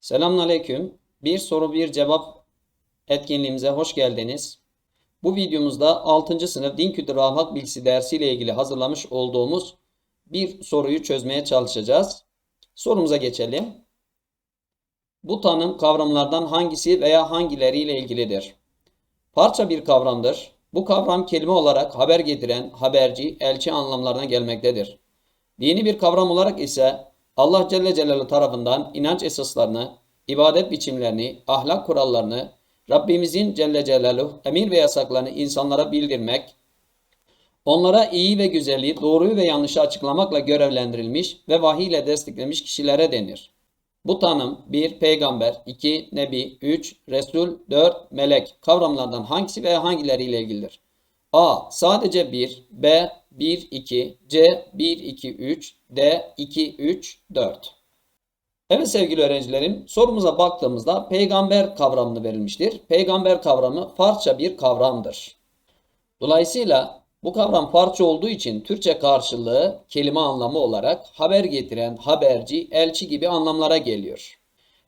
Selamünaleyküm. Bir soru bir cevap etkinliğimize hoş geldiniz. Bu videomuzda 6. sınıf din kültürü ahlak bilgisi dersiyle ilgili hazırlamış olduğumuz bir soruyu çözmeye çalışacağız. Sorumuza geçelim. Bu tanım kavramlardan hangisi veya hangileriyle ilgilidir? Parça bir kavramdır. Bu kavram kelime olarak haber getiren, haberci, elçi anlamlarına gelmektedir. Dini bir kavram olarak ise Allah Celle Celaluhu tarafından inanç esaslarını, ibadet biçimlerini, ahlak kurallarını, Rabbimizin Celle Celaluhu emir ve yasaklarını insanlara bildirmek, onlara iyi ve güzeli, doğruyu ve yanlışı açıklamakla görevlendirilmiş ve vahiy ile desteklemiş kişilere denir. Bu tanım 1. Peygamber 2. Nebi 3. Resul 4. Melek kavramlardan hangisi veya hangileriyle ilgilidir? A. Sadece 1 B. 1, 2 C. 1, 2, 3 D. 2, 3, 4 Evet sevgili öğrencilerim sorumuza baktığımızda peygamber kavramını verilmiştir. Peygamber kavramı farça bir kavramdır. Dolayısıyla bu kavram parça olduğu için Türkçe karşılığı kelime anlamı olarak haber getiren, haberci, elçi gibi anlamlara geliyor.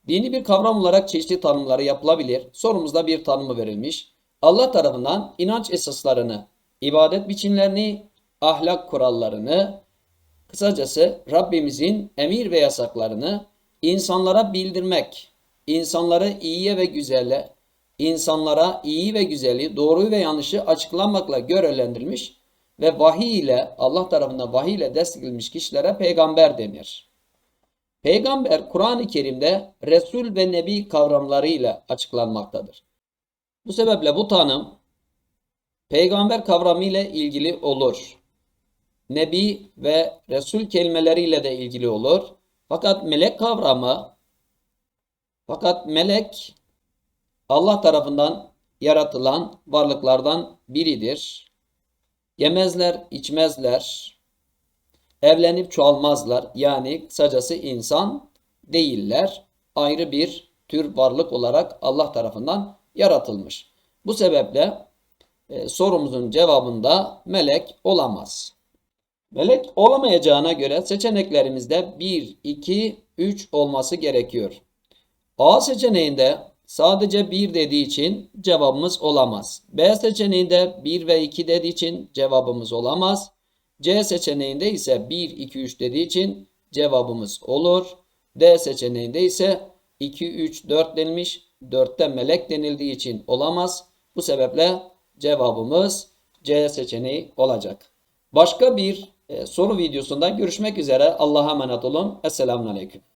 Dini bir kavram olarak çeşitli tanımları yapılabilir. Sorumuzda bir tanımı verilmiş. Allah tarafından inanç esaslarını, ibadet biçimlerini, ahlak kurallarını, kısacası Rabbimizin emir ve yasaklarını insanlara bildirmek, insanları iyiye ve güzelle, insanlara iyi ve güzeli, doğruyu ve yanlışı açıklamakla görevlendirilmiş ve vahiy ile Allah tarafından vahiy ile desteklenmiş kişilere peygamber denir. Peygamber Kur'an-ı Kerim'de Resul ve Nebi kavramlarıyla açıklanmaktadır. Bu sebeple bu tanım peygamber kavramı ile ilgili olur. Nebi ve Resul kelimeleriyle de ilgili olur. Fakat melek kavramı fakat melek Allah tarafından yaratılan varlıklardan biridir. Yemezler, içmezler, evlenip çoğalmazlar. Yani kısacası insan değiller. Ayrı bir tür varlık olarak Allah tarafından yaratılmış. Bu sebeple e, sorumuzun cevabında melek olamaz. Melek olamayacağına göre seçeneklerimizde 1, 2, 3 olması gerekiyor. A seçeneğinde sadece 1 dediği için cevabımız olamaz. B seçeneğinde 1 ve 2 dediği için cevabımız olamaz. C seçeneğinde ise 1, 2, 3 dediği için cevabımız olur. D seçeneğinde ise 2, 3, 4 denilmiş. 4'te melek denildiği için olamaz. Bu sebeple cevabımız C seçeneği olacak. Başka bir soru videosunda görüşmek üzere. Allah'a emanet olun. Esselamun Aleyküm.